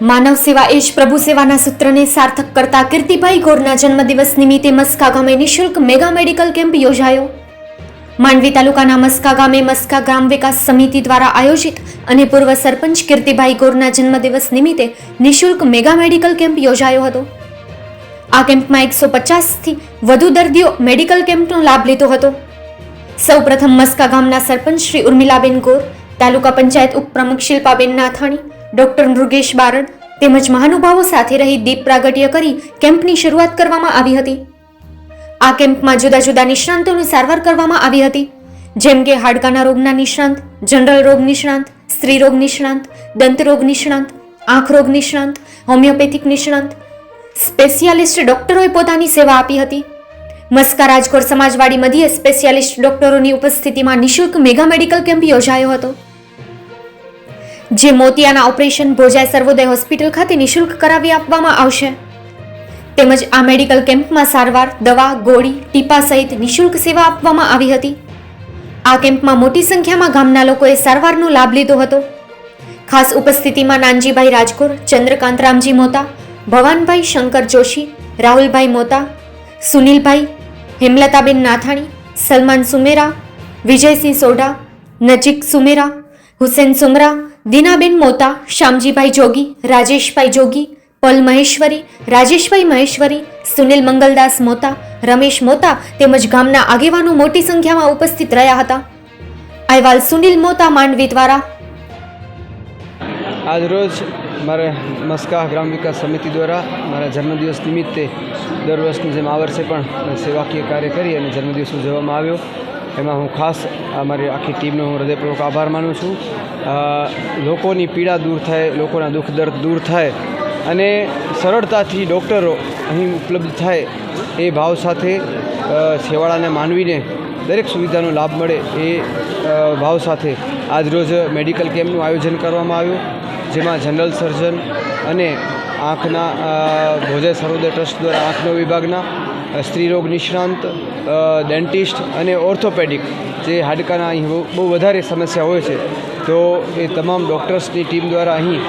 માનવ સેવા એ જ પ્રભુ સેવાના સૂત્રને સાર્થક કરતા કીર્તિભાઈ ગોરના જન્મદિવસ નિમિત્તે મસ્કા ગામે નિઃશુલ્ક મેગા મેડિકલ કેમ્પ યોજાયો. માંડવી તાલુકાના મસ્કા ગામે મસ્કા ગ્રામ વિકાસ સમિતિ દ્વારા આયોજિત અને પૂર્વ સરપંચ કીર્તિભાઈ ગોરના જન્મદિવસ નિમિત્તે નિઃશુલ્ક મેગા મેડિકલ કેમ્પ યોજાયો હતો. આ કેમ્પમાં એકસો પચાસથી વધુ દર્દીઓ મેડિકલ કેમ્પનો લાભ લીધો હતો. સૌપ્રથમ મસ્કા ગામના સરપંચ શ્રી ઉર્મિલાબેન ગોર, તાલુકા પંચાયત ઉપપ્રમુખ શિલ્પાબેન નાથાણી ડોક્ટર મૃગેશ બારડ તેમજ મહાનુભાવો સાથે રહી દીપ પ્રાગટ્ય કરી કેમ્પની શરૂઆત કરવામાં આવી હતી. આ કેમ્પમાં જુદા જુદા નિષ્ણાંતોની સારવાર કરવામાં આવી હતી. જેમ કે હાડકાના રોગના નિષ્ણાંત, જનરલ રોગ નિષ્ણાંત, સ્ત્રી રોગ નિષ્ણાંત દંતરોગ નિષ્ણાંત, આંખ રોગ નિષ્ણાંત, હોમિયોપેથિક નિષ્ણાંત. સ્પેશિયાલિસ્ટ ડોક્ટરોએ પોતાની સેવા આપી હતી. મસ્કા રાજકોટ સમાજવાડી મધ્યે સ્પેશિયાલિસ્ટ ડોક્ટરોની ઉપસ્થિતિમાં નિઃશુલ્ક મેગા મેડિકલ કેમ્પ યોજાયો હતો. જે મોતિયાના ઓપરેશન ભોજાય સર્વોદય હોસ્પિટલ ખાતે નિઃશુલ્ક કરાવી આપવામાં આવશે. તેમજ આ મેડિકલ કેમ્પમાં સારવાર, દવા, ગોળી, ટીપા સહિત નિઃશુલ્ક સેવા આપવામાં આવી હતી. આ કેમ્પમાં મોટી સંખ્યામાં ગામના લોકોએ સારવારનો લાભ લીધો હતો. ખાસ ઉપસ્થિતિમાં નાનજીભાઈ રાજકોર, ચંદ્રકાંત રામજી મોતા, ભવાનભાઈ શંકર જોશી, રાહુલભાઈ મોતા, સુનિલભાઈ, હેમલતાબેન નાથાણી, સલમાન સુમેરા, વિજયસિંહ સોઢા, નજીક સુમેરા, હુસેન સુમરા દીનાબેન મોતા, શ્યામજીભાઈ જોગી, રાજેશભાઈ જોગી, પલ મહેશ્વરી, રાજેશભાઈ મહેશ્વરી, સુનિલ મંગલદાસ મોતા, રમેશ મોતા તેમજ ગામના આગેવાનો મોટી સંખ્યામાં ઉપસ્થિત રહ્યા હતા. અહેવાલ સુનિલ મોતા, માંડવી દ્વારા. આજરોજ મારે મસ્કા ગ્રામ વિકાસ સમિતિ દ્વારા મારા જન્મદિવસ નિમિત્તે દર વર્ષની જેમ આ વર્ષે પણ સેવાકીય કાર્ય કરી અને જન્મદિવસ ઉજવવામાં આવ્યો. એમાં હું ખાસ અમારી આખી ટીમનો હું હૃદયપૂર્વક આભાર માનું છું. લોકોની પીડા દૂર થાય, લોકોના દુઃખ દર્દ દૂર થાય અને સરળતાથી ડૉક્ટરો અહીં ઉપલબ્ધ થાય એ ભાવ સાથે છેવાડાને માનવીને દરેક સુવિધાનો લાભ મળે એ ભાવ સાથે આજરોજ મેડિકલ કેમ્પનું આયોજન કરવામાં આવ્યું, જેમાં જનરલ સર્જન અને આંખના ભોજય સર્વોદય ટ્રસ્ટ દ્વારા આંખનો વિભાગના સ્ત્રીરોગ નિષ્ણાંત ડેન્ટિસ્ટ અને ઓર્થોપેડિક જે હાડકાના અહીં બહુ વધારે સમસ્યા હોય છે. તો એ તમામ ડૉક્ટર્સની ટીમ દ્વારા અહીં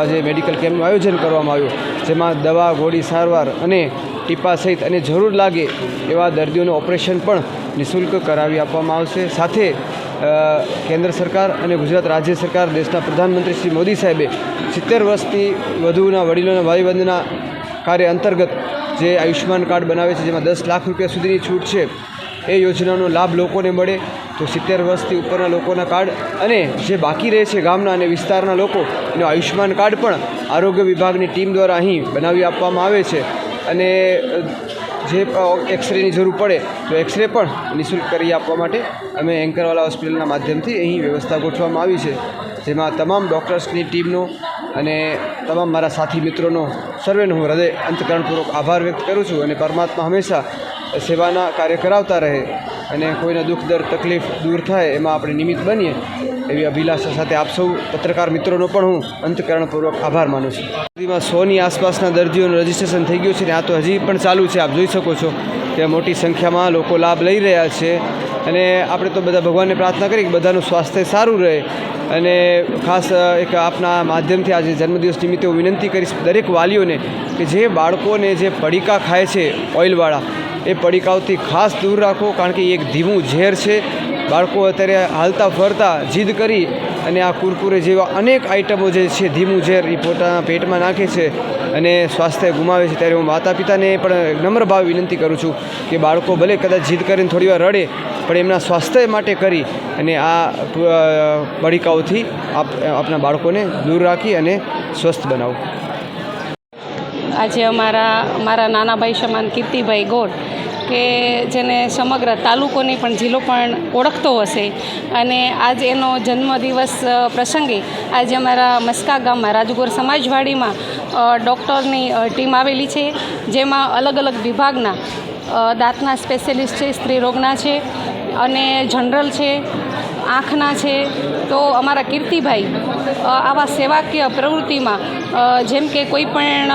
આજે મેડિકલ કેમ્પનું આયોજન કરવામાં આવ્યું, જેમાં દવા, ગોળી, સારવાર અને ટીપા સહિત અને જરૂર લાગે એવા દર્દીઓનું ઓપરેશન પણ નિઃશુલ્ક કરાવી આપવામાં આવશે. સાથે કેન્દ્ર સરકાર અને ગુજરાત રાજ્ય સરકાર, દેશના પ્રધાનમંત્રી શ્રી મોદી સાહેબે સિત્તેર વર્ષથી વધુના વડીલોના ભાઈબંધના કાર્ય અંતર્ગત જે આયુષ્યમાન કાર્ડ બનાવે છે, જેમાં દસ લાખ રૂપિયા સુધીની છૂટ છે, એ યોજનાનો લાભ લોકોને મળે તો સિત્તેર વર્ષથી ઉપરના લોકોના કાર્ડ અને જે બાકી રહે છે ગામના અને વિસ્તારના લોકો, એનો આયુષ્યમાન કાર્ડ પણ આરોગ્ય વિભાગની ટીમ દ્વારા અહીં બનાવી આપવામાં આવે છે. અને જે એક્સરેની જરૂર પડે તો એક્સરે પણ નિઃશુલ્ક કરી આપવા માટે અમે એન્કરવાલા હોસ્પિટલના માધ્યમથી અહીં વ્યવસ્થા ગોઠવવામાં આવી છે, જેમાં તમામ ડૉક્ટર્સની ટીમનો અને તમામ મારા સાથી મિત્રોનો સર્વેનો હું હૃદય અંતકરણપૂર્વક આભાર વ્યક્ત કરું છું અને પરમાત્મા હંમેશા સેવાના કાર્ય કરાવતા રહે અને કોઈના દુઃખ દર તકલીફ દૂર થાય એમાં આપણે નિમિત્ત બનીએ એવી અભિલાષા સાથે આપ સૌ પત્રકાર મિત્રોનો પણ હું અંતકરણપૂર્વક આભાર માનું છું. સુધીમાં સોની આસપાસના દર્દીઓનું રજિસ્ટ્રેશન થઈ ગયું છે ને આ તો હજી પણ ચાલુ છે, આપ જોઈ શકો છો ત્યાં મોટી સંખ્યામાં લોકો લાભ લઈ રહ્યા છે. અને આપણે તો બધા ભગવાનને પ્રાર્થના કરી કે બધાનું સ્વાસ્થ્ય સારું રહે. અને ખાસ એક આપના માધ્યમથી આજે જન્મદિવસ નિમિત્તે હું વિનંતી કરીશ દરેક વાલીઓને કે જે બાળકોને જે પડીકા ખાય છે ઓઇલવાળા, એ પડીકાઓથી ખાસ દૂર રાખો. કારણ કે એક ધીમું ઝેર છે. બાળકો અત્યારે હાલતા ફરતા જીદ કરી અને આ કુરકુરે જેવા અનેક આઇટમો જે છે, ધીમું ઝેર એ પોતાના પેટમાં નાખે છે અને સ્વાસ્થ્ય ગુમાવે છે. ત્યારે હું માતા પિતાને પણ નમ્ર ભાવ વિનંતી કરું છું કે બાળકો ભલે કદાચ જીદ કરીને થોડી વાર રડે, પણ એમના સ્વાસ્થ્ય માટે કરી અને આ પડીકાઓથી આપ, આપના બાળકોને દૂર રાખી અને સ્વસ્થ બનાવો. આજે અમારા મારા નાના ભાઈ સમાન કીર્તિભાઈ ગોળ કે જેને સમગ્ર તાલુકોની પણ જિલ્લો પણ ઓળખતો હશે. અને આજ એનો જન્મદિવસ પ્રસંગે આજે અમારા મસ્કા ગામમાં રાજગોર સમાજવાડીમાં ડૉક્ટરની ટીમ આવેલી છે, જેમાં અલગ અલગ વિભાગના દાંતના સ્પેશિયલિસ્ટ છે, સ્ત્રી રોગના છે અને જનરલ છે, આંખના છે. તો અમારા કીર્તિભાઈ આવા સેવાકીય પ્રવૃત્તિમાં જેમ કે કોઈ પણ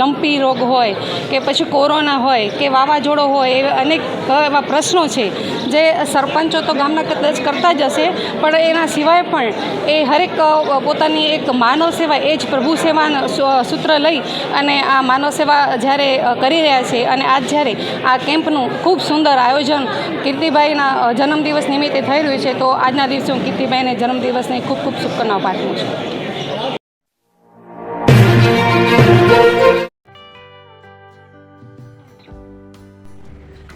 લંપી રોગ હોય કે પછી કોરોના હોય કે વાવાઝોડો હોય એવા અનેક એવા પ્રશ્નો છે, જે સરપંચો તો ગામના કદાચ કરતા જ હશે, પણ એના સિવાય પણ એ હરેક પોતાની એક માનવ સેવા, એ જ પ્રભુ સેવાના સૂત્ર લઈ અને આ માનવ સેવા જ્યારે કરી રહ્યા છે અને આજ જ્યારે આ કેમ્પનું ખૂબ સુંદર આયોજન કીર્તિભાઈના જન્મદિવસ નિમિત્તે થઈ રહ્યું છે, તો આજના દિવસે હું કીર્તિભાઈને જન્મદિવસની ખૂબ ખૂબ શુભકામનાઓ પાઠવું છું.